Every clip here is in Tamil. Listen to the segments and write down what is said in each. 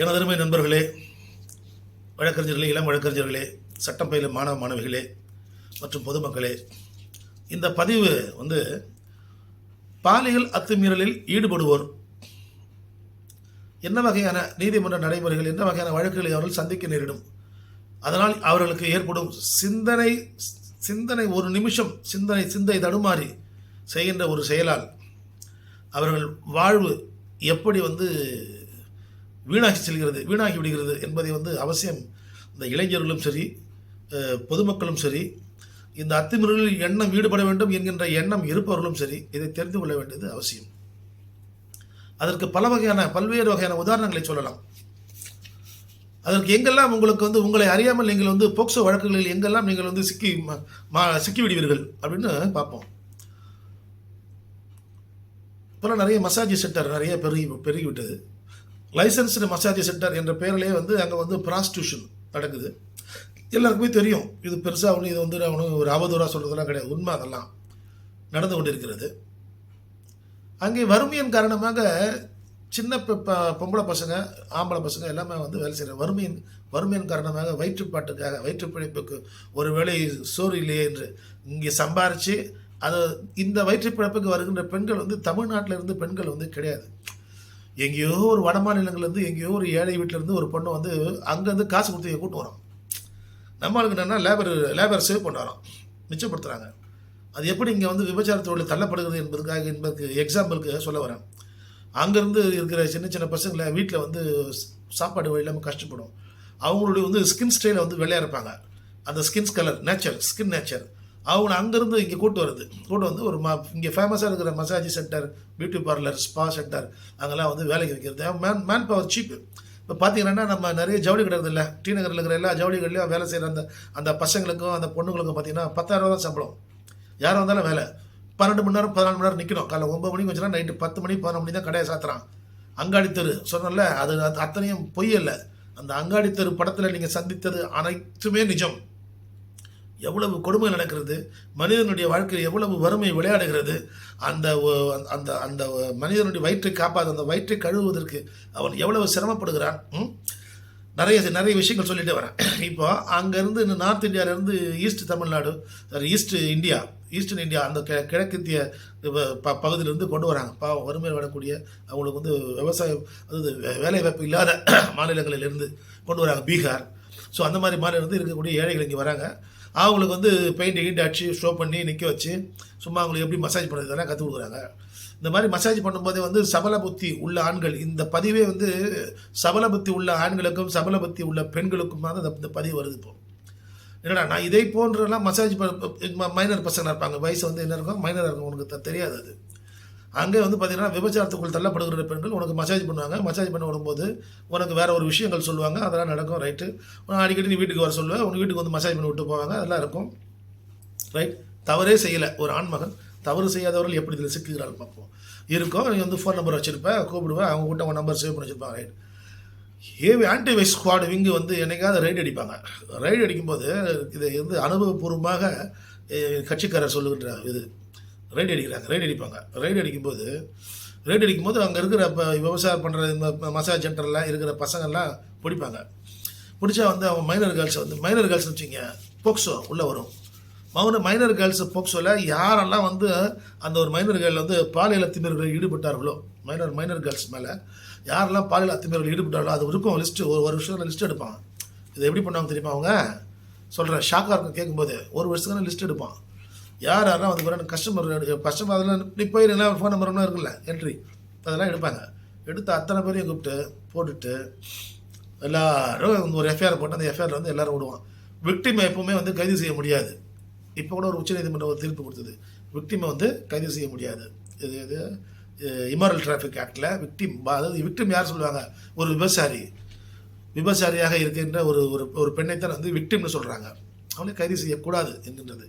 எனதருமை நண்பர்களே வழக்கறிஞர்களே இளம் வழக்கறிஞர்களே சட்டம் பயிலும் மாணவ மாணவிகளே மற்றும் பொதுமக்களே இந்த பதிவு வந்து பாலியல் அத்துமீறலில் ஈடுபடுவோர் என்ன வகையான நீதிமன்ற நடைமுறைகள் என்ன வகையான வழக்குகளை அவர்கள் சந்திக்க நேரிடும் அதனால் அவர்களுக்கு ஏற்படும் சிந்தனை சிந்தனை ஒரு நிமிஷம் சிந்தனை சிந்தை தடுமாறி செய்கின்ற ஒரு செயலால் அவர்கள் வாழ்வு எப்படி வந்து வீணாகி செல்கிறது வீணாகி விடுகிறது என்பதை வந்து அவசியம் இந்த இளைஞர்களும் சரி பொதுமக்களும் சரி இந்த அத்துமீறலில் எண்ணம் ஈடுபட வேண்டும் என்கின்ற எண்ணம் இருப்பவர்களும் சரி இதை தெரிந்து கொள்ள வேண்டியது அவசியம். அதற்கு பல வகையான பல்வேறு வகையான உதாரணங்களை சொல்லலாம். அதற்கு எங்கெல்லாம் உங்களுக்கு வந்து உங்களை அறியாமல் நீங்கள் வந்து போக்சோ வழக்குகளில் எங்கெல்லாம் நீங்கள் வந்து சிக்கி ம- சிக்கி விடுவீர்கள் அப்படின்னு பார்ப்போம். இப்போலாம் நிறைய மசாஜ் சென்டர் நிறைய பெருகி பெருகிவிட்டது. லைசன்ஸ்டு மசாஜ் சென்டர் என்ற பெயரிலே வந்து அங்கே வந்து ப்ராஸ்டியூஷன் நடக்குது. எல்லாருக்குமே தெரியும். இது பெருசாக ஒன்று இது வந்து அவனுக்கு ஒரு அவதூறாக சொல்கிறதுலாம் கிடையாது. உண்மை அதெல்லாம் நடந்து கொண்டிருக்கிறது. அங்கே வறுமையின் காரணமாக சின்ன ப- பொம்பளை பசங்க ஆம்பளை பசங்க எல்லாமே வந்து வேலை செய்கிறாங்க வறுமையின் வறுமையின் காரணமாக வயிற்றுப்பாட்டுக்காக வயிற்றுப்பிழைப்புக்கு ஒரு வேளை சோறு இல்லையே என்று இங்கே சம்பாரித்து அது இந்த வயிற்றுப்பிழைப்புக்கு வருகின்ற பெண்கள் வந்து தமிழ்நாட்டில் இருந்து பெண்கள் வந்து கிடையாது. எங்கேயோ ஒரு வட மாநிலங்கள்லேருந்து எங்கேயோ ஒரு ஏழை வீட்டிலேருந்து ஒரு பொண்ணு வந்து அங்கேருந்து காசு கொடுத்து கூட்டு வரோம் நம்மளுக்கு என்னென்னா லேபர் லேபர் சேவ் பண்ணுறோம் மிச்சப்படுத்துகிறாங்க அது எப்படி இங்கே வந்து விபச்சார தொழில் தள்ளப்படுகிறது என்பதுக்காக என்பதுக்கு எக்ஸாம்பிளுக்கு சொல்ல வரேன். அங்கேருந்து இருக்கிற சின்ன சின்ன பசங்களை வீட்டில் வந்து சாப்பாடு வழி இல்லாமல் கஷ்டப்படும். அவங்களுடைய வந்து ஸ்கின் ஸ்டைலை வந்து வெள்ளையாக இருப்பாங்க அந்த skins colour nature skin nature அவங்க அங்கேருந்து இங்கே கூட்டு வருது கூட்டு வந்து ஒரு ம இங்கே ஃபேமஸாக இருக்கிற massage centre beauty parlour spa centre அங்கெல்லாம் வந்து வேலைக்கு வைக்கிறது. மேன் மேன் பவர் சீப்பு இப்போ பார்த்தீங்கன்னா நம்ம நிறைய ஜவுளி கடை இல்லை டி நகரில் இருக்கிற எல்லா ஜவுளி கடையிலையும் வேலை செய்கிற அந்த அந்த பசங்களுக்கும் அந்த பொண்ணுங்களுக்கும் பார்த்தீங்கன்னா பத்தாயிரம் ரூபா தான் சம்பளம். யாரும் வந்தாலும் வேலை. பன்னெண்டு மணி நேரம் பதினாலு மணி நேரம் நிற்கணும் காலைல ஒம்பது மணிக்கு வச்சுனா நைட்டு பத்து மணி பதினொன்று மணி தான் கடையை சாத்துறான். அங்காடி தெரு. சொன்னல அது அது அத்தனையும் பொய் இல்லை அந்த அங்காடி தெரு படத்தில் நீங்கள் சந்தித்தது அனைத்துமே நிஜம். எவ்வளவு கொடுமை நடக்கிறது மனிதனுடைய வாழ்க்கையில் எவ்வளவு வறுமை விளையாடுகிறது அந்த அந்த அந்த மனிதனுடைய வயிற்றை காப்பாது அந்த வயிற்றை கழுவுவதற்கு அவன் எவ்வளவு சிரமப்படுகிறான் நிறைய நிறைய விஷயங்கள் சொல்லிட்டு வரேன். இப்போ அங்கேருந்து இந்த நார்த் இந்தியாவிலேருந்து east Tamil Nadu sorry east India eastern India அந்த கி கிழக்கத்திய ப பகுதியிலேருந்து கொண்டு வராங்க. பாவம் வறுமையில் வரக்கூடிய அவங்களுக்கு வந்து விவசாயம் அதாவது வே- வேலைவாய்ப்பு இல்லாத மாநிலங்களிலிருந்து கொண்டு வராங்க. பீகார். ஸோ அந்த மாதிரி மாநிலம் இருக்கக்கூடிய ஏழைகள் இங்கே வராங்க. அவங்களுக்கு வந்து பெயிண்ட் கீண்ட் அடிச்சு ஷோ பண்ணி நிற்க வச்சு சும்மா அவங்களுக்கு எப்படி மசாஜ் பண்ணுறது கற்றுக் கொடுக்குறாங்க. இந்த மாதிரி மசாஜ் பண்ணும்போதே வந்து சபல புத்தி உள்ள ஆண்கள் இந்த பதிவே வந்து சபல புத்தி உள்ள ஆண்களுக்கும் சபல புத்தி உள்ள பெண்களுக்கும் தான் இந்த- பதிவு வருது இப்போ. என்னடா நான் இதை போன்றெல்லாம் மசாஜ் மைனர் பசங்க இருப்பாங்க? வயசு வந்து என்ன இருக்கும்? மைனராக இருக்கும் உனக்கு தெரியாது அது. அங்கே வந்து பார்த்திங்கன்னா விபச்சாரத்துக்குள் தள்ளப்படுகிற பெண்கள் உனக்கு மசாஜ் பண்ணுவாங்க. மசாஜ் பண்ண வரும்போது உனக்கு வேற ஒரு விஷயங்கள் சொல்லுவாங்க. அதெல்லாம் நடக்கும் ரைட்டு அடிக்கடி நீ வீட்டுக்கு வர சொல்லுவேன் உங்கள் வீட்டுக்கு வந்து மசாஜ் பண்ணி விட்டு போவாங்க. அதெல்லாம் இருக்கும். ரைட் தவறே செய்யலை. ஒரு ஆண்மகன் தவறு செய்யாதவர்கள் எப்படி இதில் சிக்குகிறாள் பார்ப்போம். இருக்கும். நீ வந்து ஃபோன் நம்பர் வச்சுருப்பேன் கூப்பிடுவேன் அவங்க கூட்ட உன் நம்பர் சேவ் பண்ணி வச்சுருப்பாங்க ரைட் ஏவி ஆன்டி வைஸ் விங்கு வந்து என்னைக்காவது ரைடு அடிப்பாங்க. ரைடு அடிக்கும்போது இதை வந்து அனுபவபூர்வமாக கட்சிக்காரர் சொல்லுகின்ற இது. ரைடு அடிக்கிறாங்க ரைடு அடிப்பாங்க. ரைடு அடிக்கும்போது ரைடு அடிக்கும்போது அங்கே இருக்கிற இப்போ விவசாயம் பண்ணுற இந்த மசாஜ் சென்டர்லாம் இருக்கிற பசங்கள்லாம் பிடிப்பாங்க. பிடிச்சா வந்து அவங்க மைனர் கேர்ள்ஸை வந்து மைனர் கேர்ள்ஸ் வச்சுங்க போக்ஸோ உள்ளே வரும். மௌன மைனர் கேர்ள்ஸ் போக்ஸோவில் யாரெல்லாம் வந்து அந்த ஒரு மைனர் கேர்ள் வந்து பாலியல் அத்துமீறலில் ஈடுபட்டார்களோ மைனர் மைனர் கேர்ள்ஸ் மேலே யாரெல்லாம் பாலியல் அத்துமீறலில் ஈடுபட்டார்களோ அது இருக்கும் லிஸ்ட்டு ஒரு ஒரு வருஷம் லிஸ்ட் எடுப்பான் இதை எப்படி பண்ணுவாங்க தெரியுமா அவங்க? சொல்கிறேன் ஷாக்காக இருக்கும் கேட்கும்போது. ஒரு வருஷத்துக்கான லிஸ்ட் எடுப்பான். யார் யாரும் வந்து பிறகு கஸ்டமர் கஸ்டமர் அதெல்லாம் நீ போயிருந்தா ஃபோன் நம்பர் இருக்குல்ல என்ட்ரி அதெல்லாம் எடுப்பாங்க. எடுத்து அத்தனை பேரையும் கூப்பிட்டு போட்டுட்டு எல்லாரும் ஒரு எஃப்ஐஆர் போட்டு அந்த எஃப்ஐஆர் வந்து எல்லாரும் விடுவான் விக்டிமை எப்பவுமே வந்து கைது செய்ய முடியாது. இப்போ கூட ஒரு உச்சநீதிமன்றம் ஒரு தீர்ப்பு கொடுத்தது. விக்டிமை வந்து கைது செய்ய முடியாது. இது இது இமரல் டிராஃபிக் ஆக்டில் விக்டிம் அதாவது விக்டிம் யார் சொல்லுவாங்க? ஒரு விவசாரி விபசாரியாக இருக்கின்ற ஒரு ஒரு ஒரு பெண்ணைத்தான் வந்து விக்டிம்னு சொல்கிறாங்க அவனை கைது செய்யக்கூடாது என்கின்றது.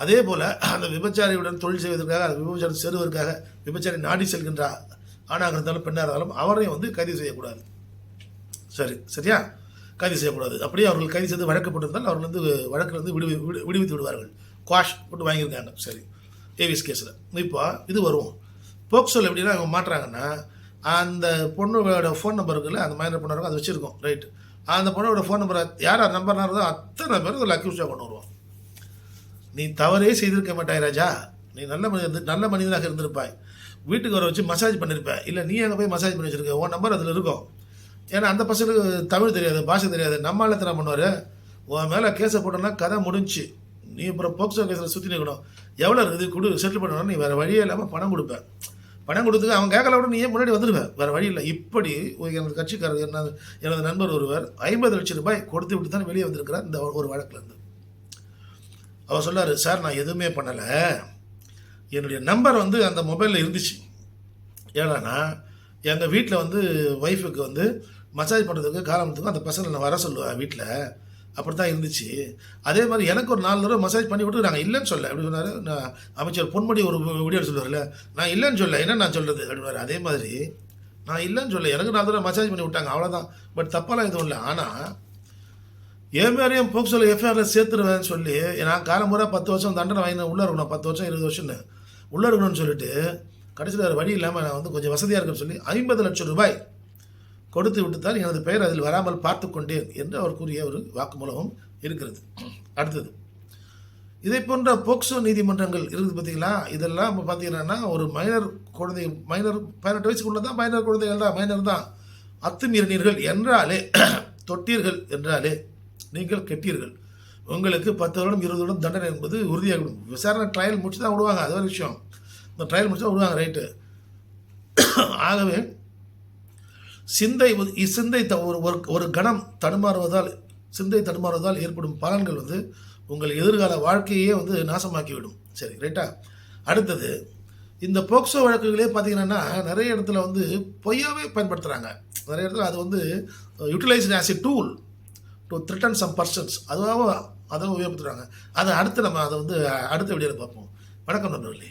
அதே போல் அந்த விபச்சாரியுடன் தொழில் செய்வதற்காக அந்த விபச்சாரம் சேருவதற்காக விபச்சாரி நாடி செல்கின்ற ஆணாக இருந்தாலும் பெண்ணாக இருந்தாலும் அவரையும் வந்து கைது செய்யக்கூடாது. சரி சரியா? கைது செய்யக்கூடாது. அப்படியே அவர்கள் கைது செய்து வழக்கப்பட்டிருந்தால் அவர்கள் வந்து வழக்கில் வந்து விடுவி விடு- விடுவித்து விடுவார்கள். குவாஷ் போட்டு வாங்கியிருக்காங்க சரி ஏவிஎஸ் கேஸில் இப்போ இது வருவோம் போக்சோல் எப்படின்னா அவங்க மாட்டுறாங்கன்னா அந்த பொண்ணோட ஃபோன் நம்பர் இருக்குல்ல அந்த மைனர் பொண்ணு இருக்கும் அது வச்சுருக்கோம். ரைட் அந்த பொண்ணோட ஃபோன் நம்பரை யார் யார் நம்பர்னா இருந்தோ அத்தனை பேர் அதில் அக்யூஸ்டாக கொண்டு வருவோம் நீ தவறே செய்திருக்க மாட்டாய் ராஜா. நீ நல்ல மனிதன் நல்ல மனிதனாக இருந்திருப்பாய். வீட்டுக்கு வர வச்சு மசாஜ் பண்ணியிருப்பேன் இல்லை நீ அங்கே போய் மசாஜ் பண்ணி வச்சிருக்க. உன் நம்பர் அதில் இருக்கும். ஏன்னா அந்த பசங்களுக்கு தமிழ் தெரியாது பாஷை தெரியாது. நம்மளால எத்தனை பண்ணுவார்? உன் மேலே கேஸை போட்டோன்னா கதை முடிஞ்சுச்சு நீ அப்புறம் போக்சோ கேஸில் சுற்றி நிற்கணும் எவ்வளோ இருக்குது கொடு செட்டில் பண்ணணும் நீ வேறு வழியே இல்லாமல் பணம் கொடுப்பேன் பணம் கொடுத்துக்க அவன் கேட்கல கூட நீ ஏன் முன்னாடி வந்துடுவேன் வேறு வழி இல்லை. இப்படி எனது கட்சிக்காரர் என்ன எனது நண்பர் ஒருவர் ஐம்பது லட்சம் ரூபாய் கொடுத்து விட்டு தான் வெளியே வந்திருக்கிறார் இந்த ஒரு வழக்குலேருந்து அவர் சொல்லார் சார் நான் எதுவுமே பண்ணலை. என்னுடைய நம்பர் வந்து அந்த மொபைலில் இருந்துச்சு. ஏன்னா எங்கள் வீட்டில் வந்து ஒய்ஃபுக்கு வந்து மசாஜ் பண்ணுறதுக்கு காலத்துக்கு அந்த பசங்களை நான் வர சொல்லுவேன் வீட்டில் அப்படி தான் இருந்துச்சு. அதே மாதிரி எனக்கு ஒரு நாலு தடவை மசாஜ் பண்ணி விட்டு நாங்கள் இல்லைன்னு சொல்ல. அப்படி சொன்னார் நான் அமைச்சர் பொன்முடி ஒரு வீடியோ சொல்லுவார்ல நான் இல்லைன்னு சொல்ல என்ன நான் சொல்கிறது அப்படின்னாரு அதே மாதிரி நான் இல்லைன்னு சொல்ல எனக்கு நாலு தடவை மசாஜ் பண்ணி விட்டாங்க அவ்வளோதான் பட் தப்பெல்லாம் எதுவும் இல்லை. ஆனால் என் மேலேயும் போக்சோல எஃப்ஐஆரில் சேர்த்துருவேன்னு சொல்லி நான் காலமுறை பத்து வருஷம் தண்டனை வாங்கின உள்ளே இருக்கணும் பத்து வருஷம் இருபது வருஷம்னு. உள்ளே இருக்கணும்னு சொல்லிட்டு கடைசியில் வேறு வழி இல்லாமல் நான் வந்து கொஞ்சம் வசதியாக இருக்குன்னு சொல்லி ஐம்பது லட்சம் ரூபாய் கொடுத்து விட்டுத்தான் எனது பெயர் அதில் வராமல் பார்த்து கொண்டேன் என்று அவர் கூறிய ஒரு வாக்குமூலமும் இருக்கிறது. அடுத்தது இதை போன்ற போக்சோ நீதிமன்றங்கள் இருக்குது பார்த்தீங்களா? இதெல்லாம் இப்போ பார்த்தீங்கன்னா ஒரு மைனர் குழந்தை மைனர் பதினெட்டு வயசுக்குள்ள தான் மைனர் குழந்தைகள் தான் மைனர் தான். அத்துமீறினீர்கள் என்றாலே தொட்டீர்கள் என்றாலே நீங்கள் கெட்டீர்கள். உங்களுக்கு பத்து வருடம் இருபது வருடம் தண்டனை என்பது உறுதியாகிவிடும். விசாரணை ட்ரையல் முடிச்சு தான் விடுவாங்க அது ஒரு விஷயம். இந்த ட்ரையல் முடிச்சு தான் விடுவாங்க ரைட்டு ஆகவே சிந்தை சிந்தை த- ஒரு ஒரு ஒரு கணம் தடுமாறுவதால் சிந்தை தடுமாறுவதால் ஏற்படும் பலன்கள் வந்து உங்கள் எதிர்கால வாழ்க்கையே வந்து நாசமாக்கிவிடும். சரி ரைட்டா அடுத்தது இந்த போக்சோ வழக்குகளே பார்த்தீங்கன்னா நிறைய இடத்துல வந்து பொய்யாவே பயன்படுத்துகிறாங்க நிறைய இடத்துல அது வந்து utilised as a tool to threaten some persons அதுவாகவும் அதை உபயோகப்படுத்துகிறாங்க அதை அடுத்து நம்ம அதை வந்து அடுத்த வீடியோவில் பார்ப்போம். வணக்கம் நண்பர்களே.